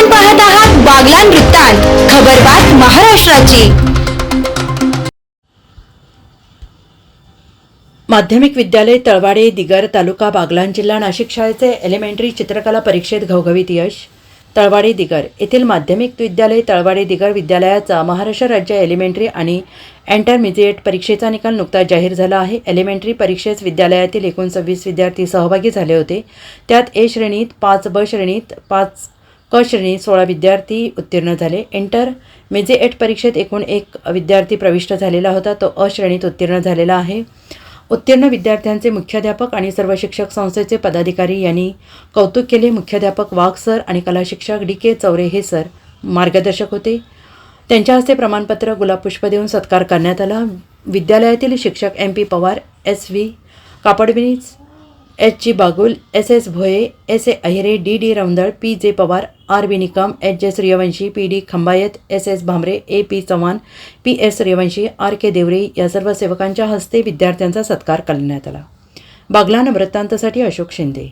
आपण पाहत आहात बागलान वृत्तांत. खबरबात महाराष्ट्राची. माध्यमिक विद्यालय तळवाडे दिगर तालुका बागलाण जिल्हा नाशिक शाळेचे एलिमेंटरी चित्रकला परीक्षेत घवघवीत यश. तळवाडे दिगर येथील माध्यमिक विद्यालय तळवाडे दिगर विद्यालयाचा महाराष्ट्र राज्य एलिमेंटरी आणि इंटरमिजिएट परीक्षेचा निकाल नुकताच जाहीर झाला आहे. एलिमेंटरी परीक्षेत विद्यालयातील एकूण सव्वीस विद्यार्थी सहभागी झाले होते. त्यात ए श्रेणीत पाच ब श्रेणीत पाच क श्रेणीत सोळा विद्यार्थी उत्तीर्ण झाले. इंटर मेजेएट परीक्षेत एकूण एक विद्यार्थी प्रविष्ट झालेला होता. तो अ श्रेणीत उत्तीर्ण झालेला आहे. उत्तीर्ण विद्यार्थ्यांचे मुख्याध्यापक आणि सर्व शिक्षक संस्थेचे पदाधिकारी यांनी कौतुक केले. मुख्याध्यापक वाघ सर आणि कला शिक्षक डी के चौरे हे सर मार्गदर्शक होते. त्यांच्या हस्ते प्रमाणपत्र गुलाबपुष्प देऊन सत्कार करण्यात आला. विद्यालयातील शिक्षक M P Pawar S V Kapadvinij H G Bagul S S Bhoye S A Ahire D D Raundal P J Pawar R B Nikam H J Suryavanshi P D Khambayat S S Bhamre A P Chavan P S Suryavanshi R K Deore या सर्व सेवकांच्या हस्ते विद्यार्थ्यांचा सत्कार करण्यात आला. बागलान वृत्तांतसाठी अशोक शिंदे.